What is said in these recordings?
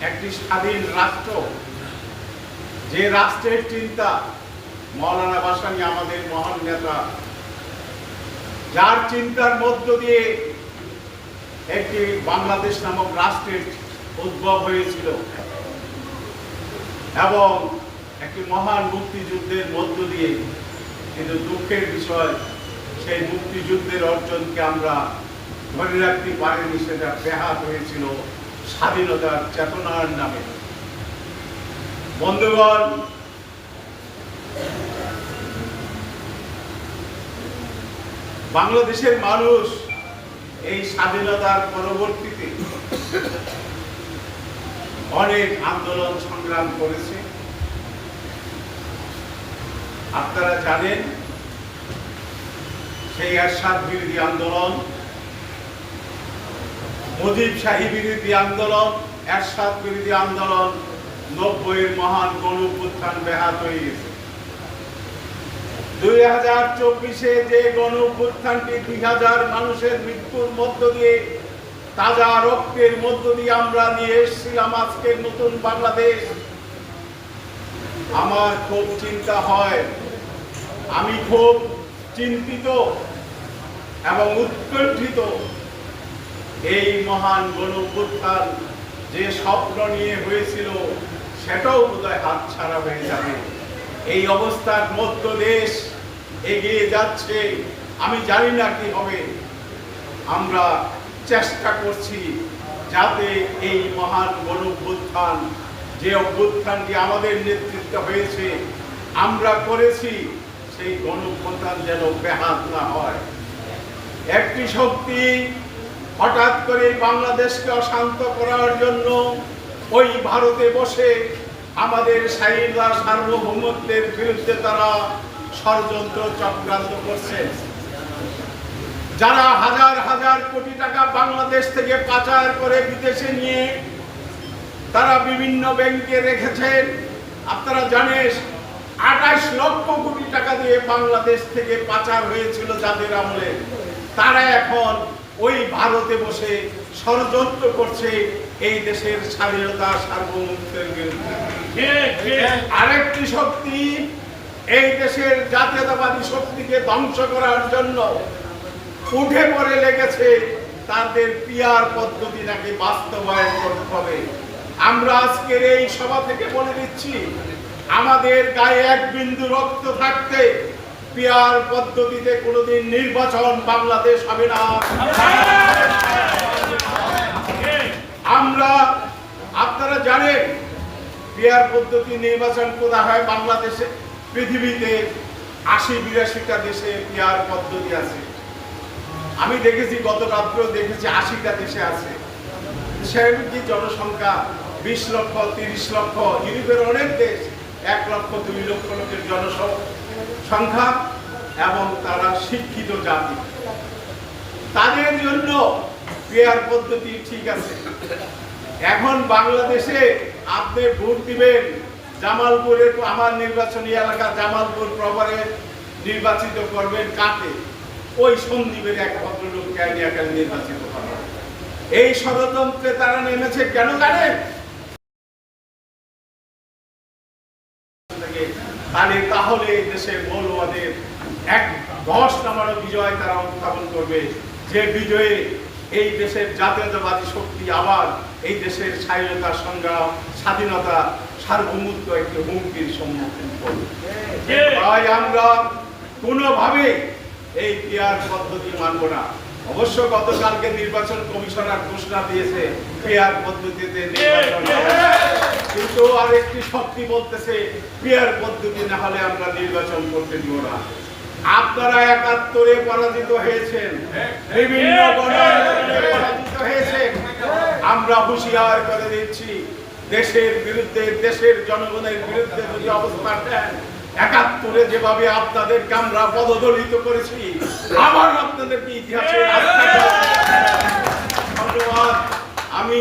একটি স্বাধীন রাষ্ট্র। যে রাষ্ট্রের চিন্তা, মৌলানা বাসানি আমাদের মহান নেতা। যার চিন্তার মধ্য দিয়ে একটি বাংলাদেশ নামক রাষ্ট্রের উদ্ভব হয়েছিল। এবং একটি মহান মুক্তিযুদ্ধের মধ্য দিয়ে কিন্তু দুঃখের বিষয়, সেই মুক্তিযুদ্ধের অর্জনকে আমরা ধরে রাখতে পারিনি, সেটা ব্যাহাত হয়েছিল। স্বাধীনতার চেতনার নামে। বন্ধুগণ, বাংলাদেশের মানুষ এই স্বাধীনতার পরবর্তীতে অনেক আন্দোলন সংগ্রাম করেছে। আপনারা জানেন, সেই এরশাদ বিরোধী আন্দোলন মুজিব শাহী বিরোধী আন্দোলন, এরশাদ বিরোধী আন্দোলন, নব্বইয়ের মহান গণ উত্থান ব্যাহাত হয়ে গেছে দুই হাজার চব্বিশে যে গণ অভ্যুত্থানটি দুই হাজার মানুষের মৃত্যুর মধ্য দিয়ে, তাজা রক্তের মধ্য দিয়ে আমরা নিয়ে এসেছিলাম আজকের নতুন বাংলাদেশ। আমার খুব চিন্তা হয়, আমি খুব চিন্তিত এবং উৎকণ্ঠিত এই মহান গণ যে স্বপ্ন নিয়ে হয়েছিল, সেটাও বোধহয় হাত ছাড়া হয়ে যাবে। এই অবস্থার মধ্য দেশ এগিয়ে যাচ্ছে, আমি জানি না কি হবে। আমরা চেষ্টা করছি যাতে এই মহান গণ অভ্যুত্থান যে অভ্যুত্থানটি আমাদের নেতৃত্বে হয়েছে, আমরা করেছি, সেই গণ অভ্যুত্থান যেন ব্যাহাত না হয়। একটি শক্তি হঠাৎ করে বাংলাদেশকে অশান্ত করার জন্য ওই ভারতে বসে আমাদের স্বাধীনতা সার্বভৌমত্বের বিরুদ্ধে তারা ষড়যন্ত্র চক্রান্ত করছে। যারা হাজার হাজার কোটি টাকা বাংলাদেশ থেকে পাচার করে বিদেশে নিয়ে তারা বিভিন্ন ব্যাংকে রেখেছেন। আপনারা জানেন, আঠাশ লক্ষ কোটি টাকা দিয়ে বাংলাদেশ থেকে পাচার হয়েছিল যাদের আমলে। তারা এখন ওই ভারতে বসে ষড়যন্ত্র করছে এই দেশের স্বাধীনতা সার্বভৌমত্বের বিরুদ্ধে। আরেকটি শক্তি এই দেশের জাতীয়তাবাদী শক্তিকে ধ্বংস করার জন্য উঠে পড়ে লেগেছে তাদের পিয়ার পদ্ধতি নাকি বাস্তবায়ন করতে হবে। আমরা আজকের এই সভা থেকে বলে দিচ্ছি আমাদের গায়ে এক বিন্দু রক্ত থাকতে পিয়ার পদ্ধতিতে কোনোদিন নির্বাচন বাংলাদেশ হবে না। আমরা, আপনারা জানেন পিয়ার পদ্ধতি নির্বাচন কোথা হয় বাংলাদেশে? পৃথিবীতে আশি বিরাশিটা দেশে পিয়ার পদ্ধতি আছে। আমি দেখেছি, গত রাত্রেও দেখেছি আশিটা দেশে আছে। সেগুলি জনসংখ্যা? বিশ লক্ষ, তিরিশ লক্ষ ইউরোপের অনেক দেশ এক লক্ষ, দুই লক্ষ লোকের জনসংখ্যা এবং তারা শিক্ষিত জাতি। তাদের জন্য পেয়ার পদ্ধতি ঠিক আছে। এখন বাংলাদেশে আপনি ভোট দিবেন জামালপুরের আমার নির্বাচনী এলাকা জামালপুর প্রভারে নির্বাচিত করবেন কাকে? ওই সন্দীপের এক ভদ্রলোক ক্যারিয়াকাল নির্বাচিত করা। এই ষড়যন্ত্রে তারা নেমেছে কেন জানেন? তাহলে তাহলে এই দেশে মৌলবাদের এক দশ নাম্বার বিজয় তারা উত্থাপন করবে। যে বিজয়ে এই দেশের জাতীয়তাবাদী শক্তি আবার এই দেশের স্বাধীনতা সংগ্রাম স্বাধীনতা সার্বভৌমত্ব একটি হুমকির সম্মুখীন করবে। তাই আমরা কোনোভাবে এই পিয়ার পদ্ধতি মানব না। অবশ্য গতকালকে নির্বাচন কমিশনার ঘোষণা দিয়েছে পিয়ার পদ্ধতিতে। কিন্তু আরেকটি শক্তি বলতেছে পিয়ার পদ্ধতি না হলে আমরা নির্বাচন করতে দিব না। আপনারা একাত্তরে পরাজিত হয়েছেন। বিভিন্ন পরাজিত হয়েছেন। আমরা হুঁশিয়ার করে দিচ্ছি, দেশের বিরুদ্ধে, দেশের জনগণের বিরুদ্ধে যদি অবস্থান নেন একাত্তরে যেভাবে আপনাদেরকে আমরা পদদলিত করেছি আবার আপনাদেরকে ইতিহাসে ধন্যবাদ। আমি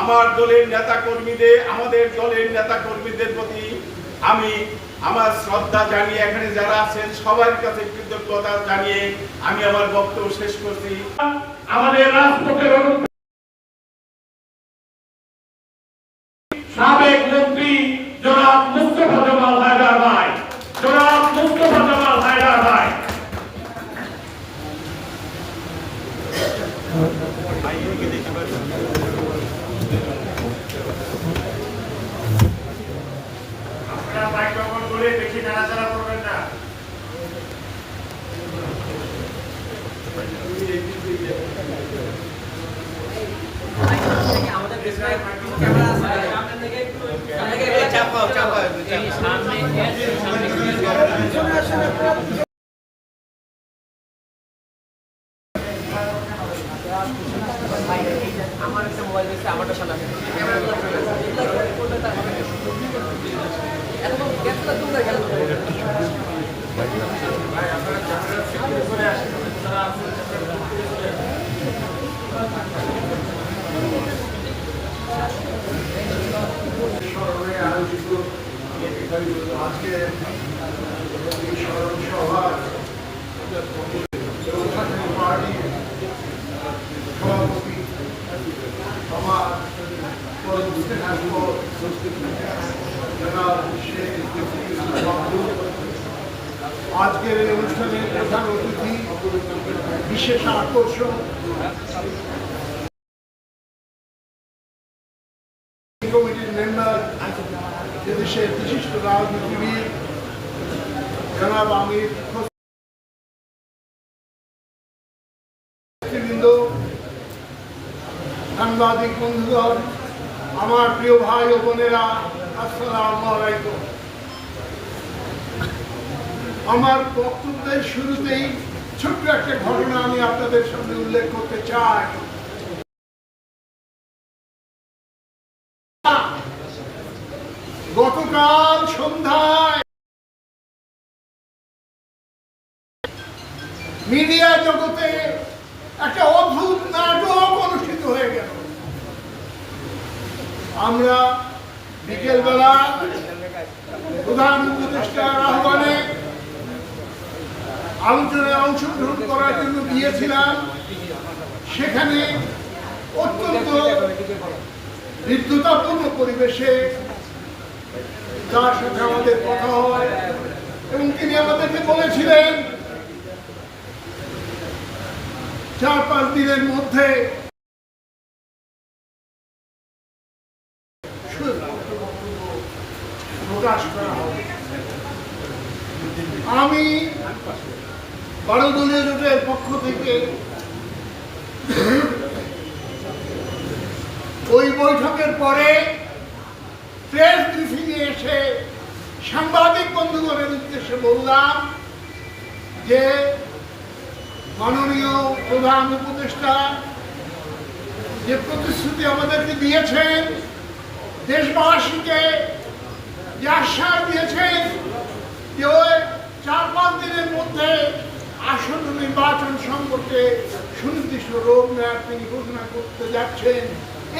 আমার দলের নেতা কর্মীদের আমাদের দলের নেতা কর্মীদের প্রতি আমি আমার শ্রদ্ধা জানিয়ে এখানে যারা আছেন সবার কাছে কৃতজ্ঞতা জানিয়ে আমি আমার বক্তব্য শেষ করছি। আমাদের রাজপথের আপনারা মাইক্রোফোন বলে বেশি নাড়াচাড়া করবেন না আমাদের দেশে ক্যামেরা আছে সামনে থেকে একটু সামনে থেকে চাপাও চাপাও সামনে আমার একটা মোবাইল দিচ্ছে আমারটা সামনে আছে ক্যামেরাগুলো সামনে আছে এগুলো করে করলে তার মানে এত গ্যাসটা দূরে গেল স্মরণে আয়োজিত আজকে এই সাংবাদিক বন্ধুগণ, আমার প্রিয় ভাই ও বোনেরা, আসসালাম আমার বক্তব্যের শুরুতেই ছোট্ট একটা ঘটনা আমি আপনাদের সামনে উল্লেখ করতে চাই। গতকাল সন্ধ্যায় মিডিয়া জগতে একটা অদ্ভুত নাটক অনুষ্ঠিত হয়ে গেল। আমরা বিকেলবেলা প্রধান উপদেষ্টার আহ্বানে আলোচনায় অংশগ্রহণ করার জন্য গিয়েছিলাম। সেখানে অত্যন্ত বিদ্যুতাপূর্ণ পরিবেশে তার সাথে আমাদের কথা হয় এবং তিনি আমাদেরকে বলেছিলেন চার পাঁচ দিনের মধ্যে প্রকাশ করা আমি বারো দলীয় জোটের পক্ষ থেকে ওই বৈঠকের পরে প্রেস ব্রিফিংয়ে এসে সাংবাদিক বন্ধুগণের উদ্দেশ্যে বললাম যে মাননীয় প্রধান উপদেষ্টা যে প্রতিশ্রুতি আমাদেরকে দিয়েছেন, দেশবাসীকে যে আশ্বাস দিয়েছেন যে ওই চার পাঁচ দিনের মধ্যে আসন্ন নির্বাচন সম্পর্কে সুনির্দিষ্ট রোড ম্যাপ তিনি ঘোষণা করতে যাচ্ছেন।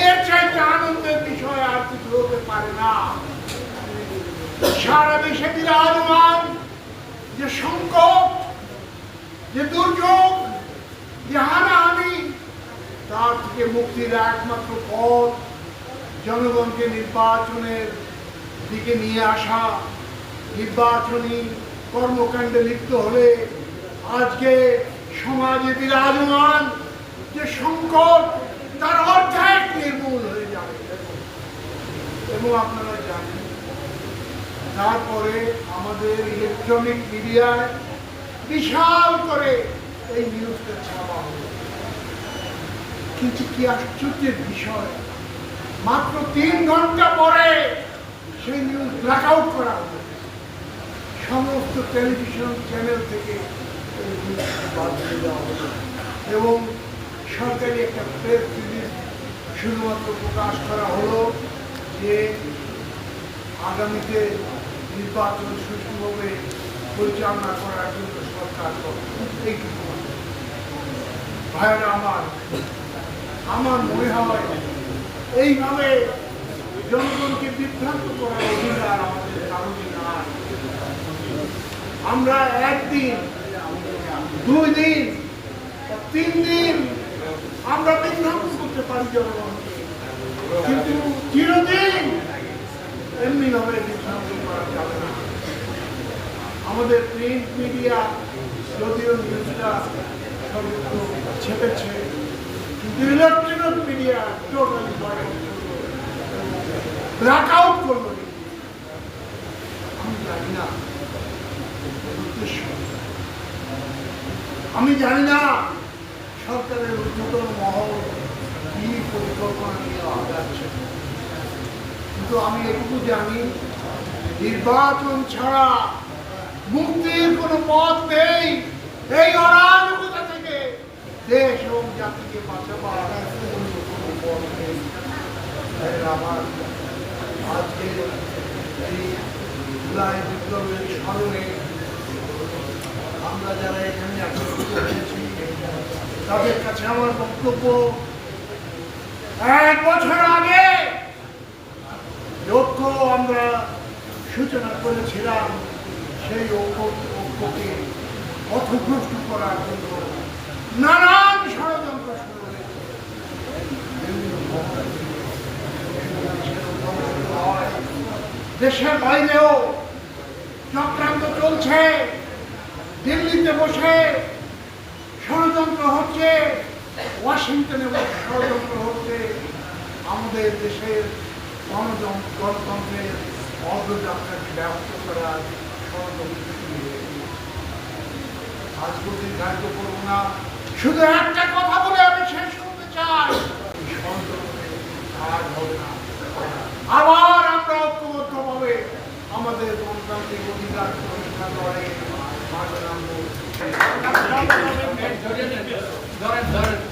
এর চাইতে আনন্দের বিষয় আর কিছু হতে পারে না। সারা দেশে বিরাজমান যে সংকট যে দুর্যোগ, যে হানাহানি, তার থেকে মুক্তির একমাত্র পথ জনগণকে নির্বাচনের দিকে নিয়ে আসা। নির্বাচনী কর্মকাণ্ডে লিপ্ত হলে আজকে সমাজে বিরাজমান যে সংকট, তার অর্ধেক নির্মূল হয়ে যাবে। এবং আপনারা জানেন, তারপরে আমাদের ইলেকট্রনিক মিডিয়ায় বিশাল করে এই নিউজটা ছাপা হলো। কিন্তু কি আশ্চর্যের বিষয়। মাত্র তিন ঘণ্টা পরে সেই নিউজ ব্ল্যাক আউট করা হলো। সমস্ত টেলিভিশন চ্যানেল থেকে এই নিউজটা বাদ দিয়ে দেওয়া হলো। এবং সরকারি একটা প্রেস রিলিজ শুধুমাত্র প্রকাশ করা হলো যে আগামীতে নির্বাচন সুষ্ঠুভাবে পরিচালনা করার জন্য সরকার এইটুকু ভাইরা আমার আমার মনে হয় এইভাবে জনগণকে বিভ্রান্ত করার অধিকার আমাদের কারণে নাই আমরা একদিন দুই দিন তিন দিন আমরা বিভ্রান্ত করতে পারি জনগণকে কিন্তু চিরদিন এমনি ভাবে বিভ্রান্ত করা যাবে না আমাদের প্রিন্ট মিডিয়া যদিও নিউজটা সর্বত্র ছেপেছে মিডিয়া টোটালি আউট আমি জানি না। আমি জানি না সরকারের উচ্চতর মহল কি পরিকল্পনা নিয়ে আগাচ্ছে। কিন্তু আমি এটুকু জানি, নির্বাচন ছাড়া মুক্তির কোনো পথ নেই। এই অরাজকতা থেকে দেশ এবং জাতিকে বাঁচাবার কোনো পথ নেই। আমার আজকে এই জুলাই বিপ্লবের স্মরণে আমরা যারা এখানে একত্রিত হয়েছি, তাদের কাছে আমার বক্তব্য, এক বছর আগে লক্ষ্য আমরা সূচনা করেছিলাম। সেই ঐক্য ঐক্যকে পথভ্রষ্ট করার জন্য নানান ষড়যন্ত্র শুরু দেশের বাইরেও চক্রান্ত চলছে। দিল্লিতে বসে ষড়যন্ত্র হচ্ছে, ওয়াশিংটনে বসে ষড়যন্ত্র হচ্ছে। আমাদের দেশের গণতন্ত্র গণতন্ত্রের অগ্রযাত্রাকে ব্যাহত করার শুধু একটা কথা বলে আমি শেষ করতে চাই। আবার আমরা ঐক্যবদ্ধভাবে আমাদের গণতান্ত্রিক অধিকার প্রতিষ্ঠা করে। ধরেন ধরেন।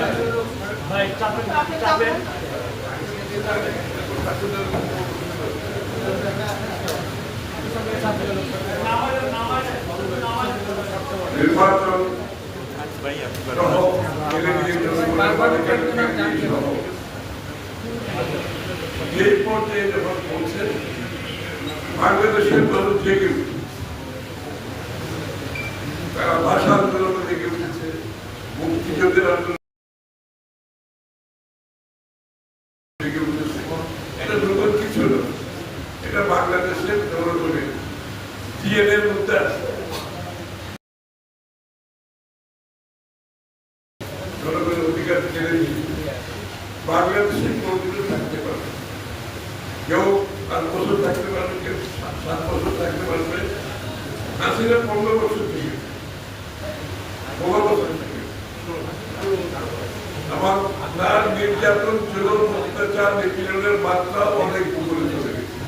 নির্বাচন যে বাংলাদেশের মানুষ তারা ভাষা আন্দোলন জেগে উঠেছে মুক্তিযুদ্ধের আন্দোলন জেগে উঠেছে এটা নতুন কিছু না এটা বাংলাদেশের জনগণের ডিএনএর মধ্যে আছে জনগণের অধিকার কেড়ে নিয়ে বাংলাদেশে কোনদিনও থাকতে পারবে। কেউ পাঁচ বছর থাকতে পারবে, কেউ সাত বছর থাকতে পারবে। হাসিনা পনেরো বছর থেকে পনেরো বছর নির্যাতন, জুলুম, অত্যাচার, নিপীড়নের মাত্রা অনেক উপরে চলে গেছে।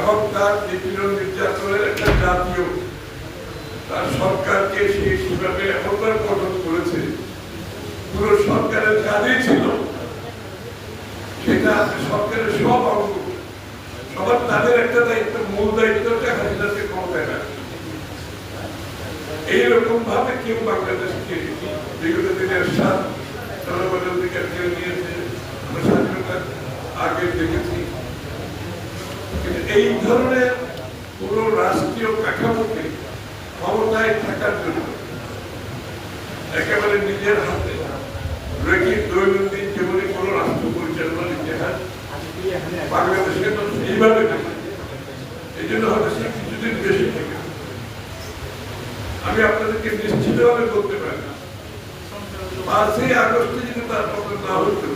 এবং তার নিপীড়ন, নির্যাতনের একটা জাতীয় তার সরকারকে সেই সেভাবে গঠন করেছে, পুরো সরকারের ছিল। সেটা সরকারের সব অঙ্গ সবার তাদের একটা দায়িত্ব, মূল ক্ষমতায় এইরকম ভাবে কেউ বাংলাদেশকে বিগত দিনের সাত জনগণের অধিকার কেড়ে নিয়েছে, আমরা স্বাধীনতার আগে দেখেছি। কিন্তু এই ধরনের পুরো রাষ্ট্রীয় কাঠামোকে থাকার জন্য একেবারে নিজের হাতে রেখে দৈনন্দিন জীবনে কোনো রাষ্ট্র পরিচালনার ইতিহাস বাংলাদেশের মানুষ এইভাবে এই জন্য হয়তো সে কিছুদিন বেশি থেকে। আমি আপনাদেরকে নিশ্চিতভাবে বলতে পারি পাঁচই আগস্টে যদি তার পতন না হতো,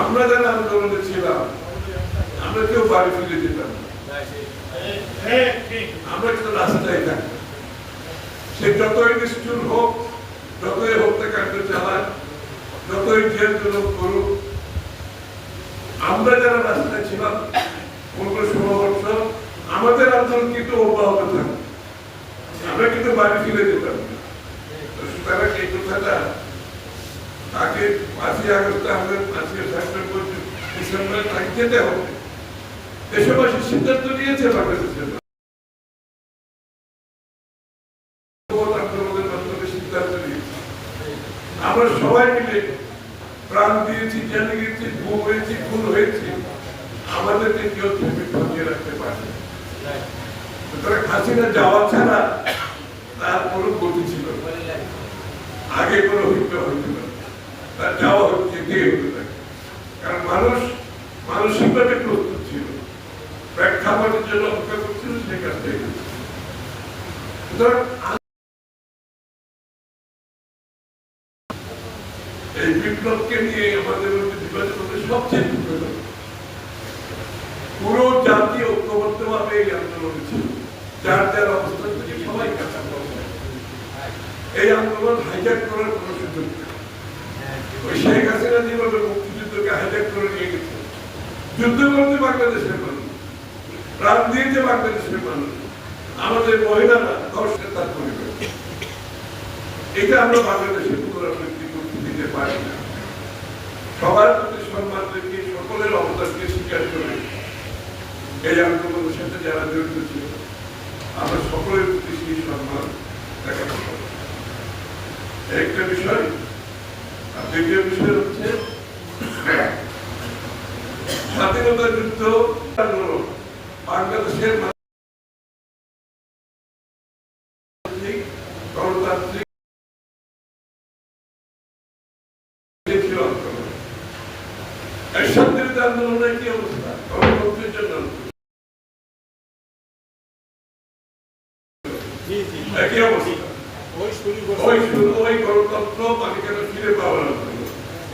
আমরা যারা আন্দোলনে ছিলাম, আমরা কেউ বাড়ি ফিরে যেতাম না। ঠিক ঠিক, আমরা কিন্তু রাস্তায় থাকি সে যতই নিষ্ঠুর হোক, যতই হত্যাকাণ্ড চালায় করুক, আমরা যারা রাস্তায় ছিলাম, পনেরো ষোলো বছর, আমাদের আন্দোলন কিন্তু অব্যাহত থাকে আমরা কিন্তু বাড়ি ফিরে যেতাম। সুতরাং এই কথাটা তাকে পাঁচই আগস্ট আমাদের সেপ্টেম্বর ডিসেম্বরে তাকে যেতে হবে। দেশবাসী সিদ্ধান্ত নিয়েছে বাংলাদেশের আন্দোলনের মাধ্যমে সিদ্ধান্ত আমরা সবাই মিলে প্রাণ দিয়েছি জেনে গেছি ঘুম হয়েছি খুন হয়েছি আমাদেরকে কেউ থেমে ঠকিয়ে রাখতে পারে না। সুতরাং হাসিনা যাওয়া ছাড়া তার কোনো গতি ছিল না। আগে কোনো হইতে হইত না তার যাওয়া হচ্ছে দিয়ে হতে থাকে কারণ মানুষ মানসিকভাবে প্রস্তুত ছিল প্রেক্ষাপটের জন্য অপেক্ষা করছিল সেই কাজটাই হয়েছে। সুতরাং এই বিপ্লবকে নিয়ে আমাদের মধ্যে বিভাজন হতে সবচেয়ে দুঃখজনক পুরো জাতি ঐক্যবদ্ধভাবে এই আন্দোলনে ছিল যার যার অবস্থান থেকে সবাই কাছা এই আন্দোলন হাইজ্যাক করার কোনো সুযোগ নেই ওই শেখ হাসিনা যেভাবে মুক্তিযুদ্ধকে হাইজ্যাক করে নিয়ে গেছে যুদ্ধ করতে বাংলাদেশের মানুষ প্রাণ দিয়েছে বাংলাদেশের মানুষ আমাদের মহিলারা দর্শকে তার পরিবার এটা আমরা বাংলাদেশের পুনরাবৃত্তি করতে দিতে পারি না সবার প্রতি সম্মান রেখে সকলের অবদানকে স্বীকার করে এই আন্দোলনের সাথে যারা জড়িত ছিল আমরা সকলের প্রতি সেই সম্মান দেখাতে পারি একটা বিষয়? আর দ্বিতীয় বিষয় হচ্ছে স্বাধীনতা যুদ্ধ বাংলাদেশের মানুষ গণতান্ত্রিক ছিল আন্দোলন এই শান্তির আন্দোলনের কি অবস্থা গণতন্ত্রের জন্য একই অবস্থা ওই শুরু ওই শুরু ওই গণতন্ত্র মালিকানা ফিরে পাওয়ার আন্দোলন।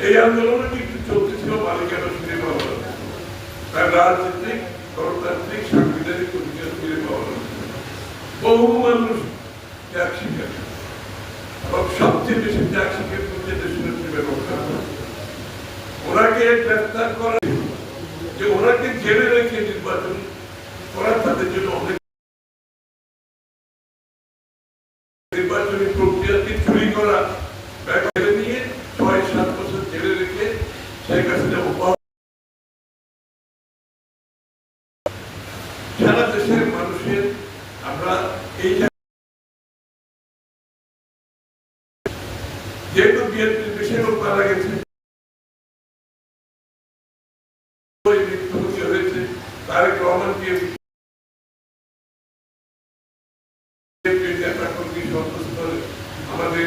এই আন্দোলনে কিন্তু চলতেছিল মালিকানা ফিরে পাওয়ার আন্দোলন। তার রাজনৈতিক গণতান্ত্রিক সাংবিধানিক অধিকার ফিরে পাওয়ার আন্দোলন। বহু মানুষ ত্যাগ শিকার এবং সবচেয়ে বেশি ত্যাগ শিকার করতে দেশের বেগম খালেদা। ওনাকে গ্রেফতার করা যে ওনাকে জেলে রেখে নির্বাচন করা তাদের জন্য অনেক নির্বাচনী প্রক্রিয়াকে চুরি করা মানুষের আমরা যেহেতু বিএনপির বেশি লোক মারা গেছে ওই মৃত্যুমুখী হয়েছে তারেক রহমান বিএনপি আমাদের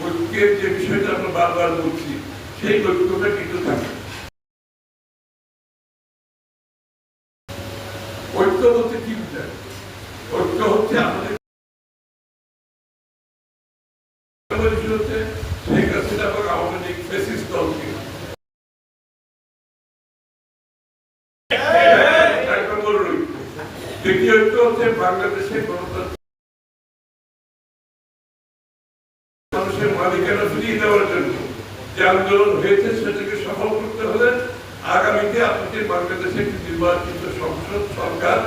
ঐক্যের যে বিষয়টা আমরা বারবার বলছি সেই ঐক্যটা কিন্তু থাকে। ঐক্য বলতে কি বোঝায় ঐক্য হচ্ছে আমাদের শেখ হাসিনা এবং আওয়ামী লীগ ফেসিস্ট দলকে এক নম্বর ঐক্য। দ্বিতীয় ঐক্য হচ্ছে বাংলাদেশের গণতন্ত্র মালিকানা ফিরিয়ে দেওয়ার জন্য। যে আন্দোলন হয়েছে সেটাকে সফল করতে হলে আগামীতে আপনাদের বাংলাদেশে একটি নির্বাচিত সংসদ সরকার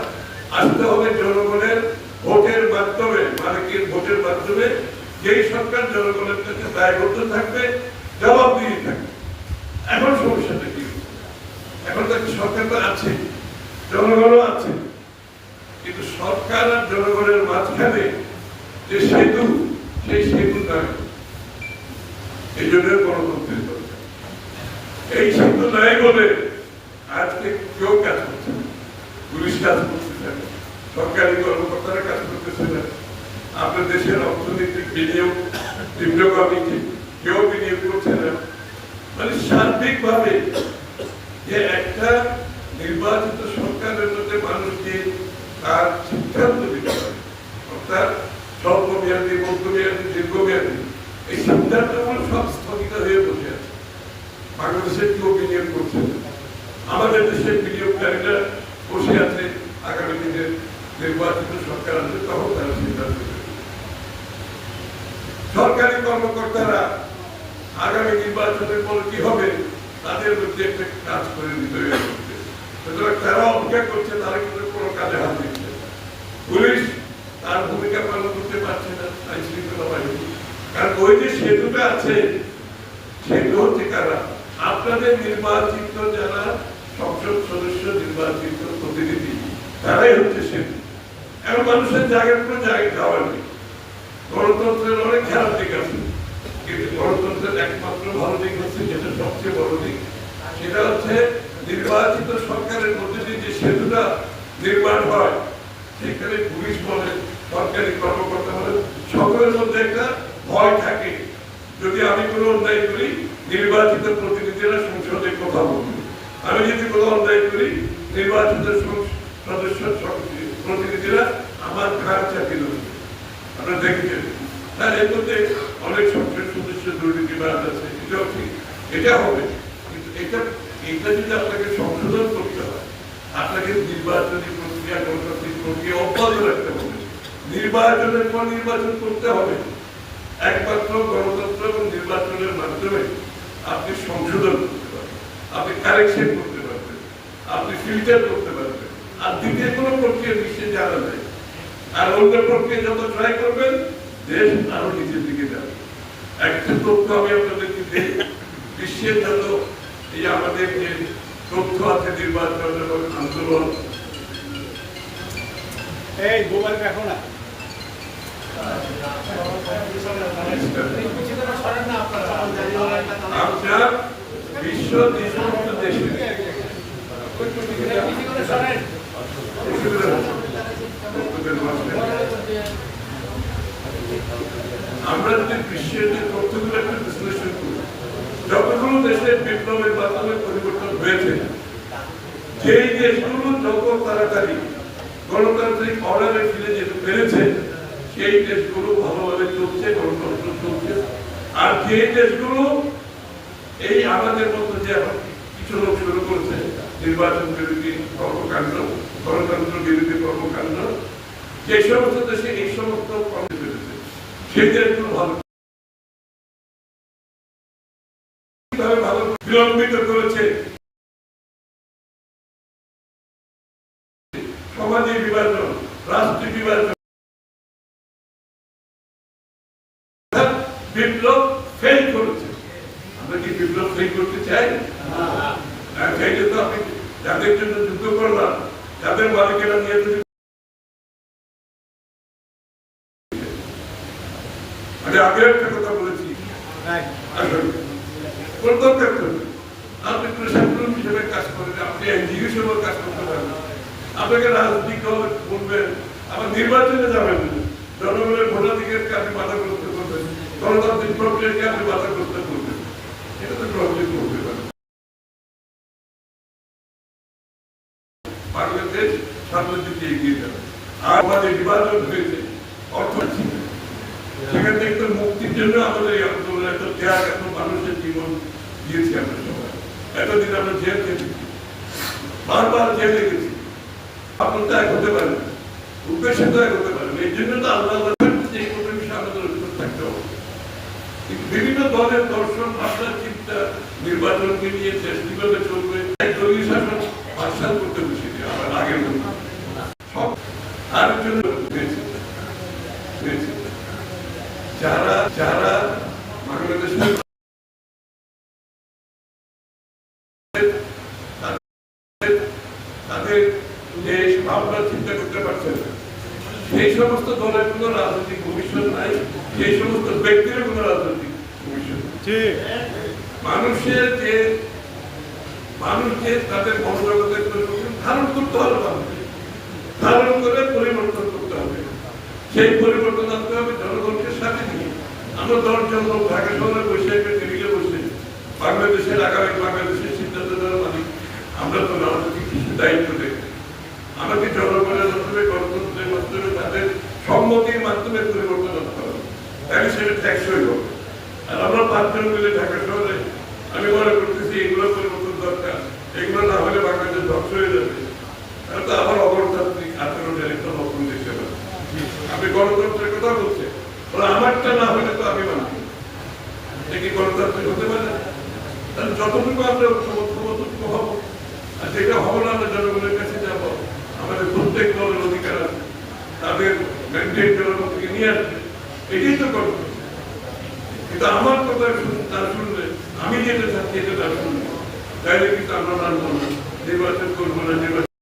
আসতে হবে জনগণের ভোটের মাধ্যমে, মালিকের ভোটের মাধ্যমে। যেই সরকার জনগণের কাছে দায়বদ্ধ থাকবে, জবাব দিয়ে থাকবে। এখন সমস্যাটা কি? এখন তো সরকার তো আছে, জনগণও আছে। কিন্তু সরকার আর জনগণের মাঝখানে যে সেতু, সেই সেতু নয়। এই জন্য গণতন্ত্রের দরকার এই সেতু নাই বলে আজকে কেউ কাজ করছে পুলিশ কাজ করতেছে সরকারি কর্মকর্তারা কাজ করতেছে না। দেশের অর্থনৈতিক বিনিয়োগ নিম্নগামী কেউ বিনিয়োগ করছে না। মানে সার্বিকভাবে যে একটা নির্বাচিত সরকারের মধ্যে মানুষ যে তার সিদ্ধান্ত নিতে পারে অর্থাৎ স্বল্পমেয়াদী, মধ্যমেয়াদী, দীর্ঘমেয়াদী এই সিদ্ধান্তগুলো সব স্থগিত হয়ে বসে আছে। বাংলাদেশের কেউ বিনিয়োগ করছে। আমাদের দেশের বিনিয়োগকারীরা বসে আছে, আগামী দিনের নির্বাচিত সরকার আসবে তখন তারা সিদ্ধান্ত নেবে। কর্মকর্তারা আগামী নির্বাচনের পর কি হবে, তাদের মধ্যে একটা কাজ করে দিতে সুতরাং তারা অপেক্ষা করছে, তারা কিন্তু কোনো কাজে হাত দিচ্ছে। পুলিশ তার ভূমিকা পালন করতে পারছে না আইন শৃঙ্খলা বাহিনী কারণ ওই যে সেতুটা আছে, সেতু হচ্ছে কারা? আপনাদের নির্বাচিত যারা সংসদ সদস্য, নির্বাচিত প্রতিনিধি, তারাই হচ্ছে সেতু। এখন মানুষের জায়গার কোনো জায়গা যাওয়ার নেই। গণতন্ত্রের অনেক খারাপ দিক আছে, কিন্তু গণতন্ত্রের একমাত্র ভালো দিক হচ্ছে যেটা সবচেয়ে বড় দিক। সেটা হচ্ছে নির্বাচিত সরকারের মধ্যে যে সেতুটা নির্মাণ হয়, সেখানে পুলিশ বলে সরকারি কর্মকর্তা বলে সকলের মধ্যে একটা ভয় থাকে যদি আমি কোনো অন্যায় করি, নির্বাচিত প্রতিনিধিরা সংসদে কথা বলবে। আমি যদি কোনো অন্যায় করি, নির্বাচিত সদস্য প্রতিনিধিরা আমার ঘাট চাকরি দেবে। আপনারা দেখেছেন। তার এর মধ্যে অনেক সংসদ সদস্য দুর্নীতিবাদ আছে, এটাও ঠিক। এটা হবে। কিন্তু এটা এটা যদি আপনাকে সংশোধন করতে হয়, আপনাকে নির্বাচনী প্রক্রিয়া, গণতান্ত্রিক প্রক্রিয়া অব্যাহত রাখতে হবে। নির্বাচনের পর নির্বাচন করতে হবে। একমাত্র গণতন্ত্র এবং নির্বাচনের মাধ্যমে আপনি সংশোধন করতে পারবেন। আপনি কারেকশন করতে পারবেন। আপনি ফিল্টার করতে পারবেন। আর দ্বিতীয় কোনো প্রক্রিয়া বিশ্বে জানা যায়। আর অন্য প্রক্রিয়া যত ট্রাই করবেন, দেশ আরও নিচের দিকে যাবে। একটা তথ্য আমি আপনাদেরকে দিই। বিশ্বের যত এই আমাদের যে তথ্য আছে নির্বাচন এবং আন্দোলন, এই মোবাইল রাখো না আমরা যদি বিশ্বের যে তথ্যগুলো একটু বিশ্লেষণ করি, যতগুলো দেশে বিপ্লবের মাধ্যমে পরিবর্তন হয়েছে, যেই দেশগুলো যত তাড়াতাড়ি গণতান্ত্রিক অর্ডারে ফিরে যেতে পেরেছে সেই দেশগুলো ভালোভাবে চলছে, গণতন্ত্র চলছে, আর যে দেশগুলো এই আমাদের মতো যে কিছু লোক শুরু করেছে, নির্বাচন বিরোধী কর্মকাণ্ড, গণতন্ত্র বিরোধী কর্মকাণ্ড, যে সমস্ত দেশে এই সমস্ত কর্ম পেরেছে সেই দেশগুলো ভালো বিলম্বিত করেছে সমাজে বিভাজন রাষ্ট্রীয় বিভাজন বিপ্লব ফেল করেছে। আমরা কি বিপ্লব ফেল করতে চাই? সেই জন্য আমি যাদের জন্য যুদ্ধ করলাম, যাদের মালিকেরা নিয়ে যদি আগে একটা কথা বলেছি আসলে কোন দরকার করবে আপনি প্রশাসন হিসেবে কাজ করেন আপনি এনজিও হিসেবে কাজ করতে পারেন আপনাকে রাজনীতি বলবেন আবার নির্বাচনে যাবেন না। জনগণের ভোটাধিকারকে আপনি বাধাগ্রস্ত করবেন গণতান্ত্রিক প্রক্রিয়াকে আপনি বাধাগ্রস্ত করবেন এটা তো গ্রহণযোগ্য হতে বাংলাদেশ সামনের দিকে এগিয়ে যাবে আর আমাদের বিভাজন হয়েছে অর্থনৈতিক সেখান থেকে তো মুক্তির জন্য আমাদের আন্দোলন এত ত্যাগ এত মানুষের জীবন দিয়েছি আমরা সবাই এতদিন আমরা জেল খেটেছি বারবার জেলে গেছি আপনার তো এক হতে পারেন উদ্দেশ্য তো এক হতে পারেন এই জন্য তো আল্লাহ আল্লাহ যে কোনো বিষয়ে আমাদের অভিযোগ থাকতে হবে কিন্তু বিভিন্ন দলের দর্শন ভাবনা চিন্তা নির্বাচনকে নিয়ে দেশ চলবে। করতে আগের জন্য হয়েছে হয়েছে যারা যারা বাংলাদেশের তাদের যে ভাবনা চিন্তা করতে পারছেন না। সেই সমস্ত দলের কোনো রাজনৈতিক ভবিষ্যৎ নাই সেই সমস্ত ব্যক্তির কোনো রাজনৈতিক ভবিষ্যৎ নেই। ঠিক মানুষের যে মানুষ যে তাদের মনোজগতের পরিবর্তন ধারণ করতে হবে মানুষকে ধারণ করে পরিবর্তন করতে হবে সেই পরিবর্তন আনতে হবে, জনগণকে সাথে নিয়ে। আমরা দশজন লোক ঢাকা শহরে বসে টেবিলে বসে বাংলাদেশের আগামী বাংলাদেশের সিদ্ধান্ত নেওয়ার মালিক আমরা তো আমাদেরকে কিছু দায়িত্ব দেবে আমাকে জনগণের মাধ্যমে, গণতন্ত্রের মাধ্যমে, তাদের সম্মতির মাধ্যমে পরিবর্তন আনতে হবে। তাহলে সেটা ট্যাক্সই হবে। আর আমরা পাঁচজন মিলে ঢাকা শহরে, আমি মনে করতেছি এগুলো পরিবর্তন দরকার। এগুলো না হলে বাংলাদেশ ধ্বংস হয়ে যাবে। তাহলে তো আবার অগণতান্ত্রিক আসবে গণতন্ত্রের কথা বলছে। ওরা আমারটা না হলে তো আমি মানব কি গণতান্ত্রিক হতে পারে? যতটুকু আমরা ঐক্যবদ্ধ হব, আর যেটা হব না, আমরা জনগণের কাছে যাব। আমাদের প্রত্যেক দলের অধিকার আছে। তাদের ম্যান্ডেট জনগণকে নিয়ে আসবে। এটাই তো গণতন্ত্র। কিন্তু আমার কথা তার শুনলে, আমি যেটা চাচ্ছি, এটা তার শুনবে তাহলে কিন্তু আমরা মানব না। নির্বাচন করব না, নির্বাচন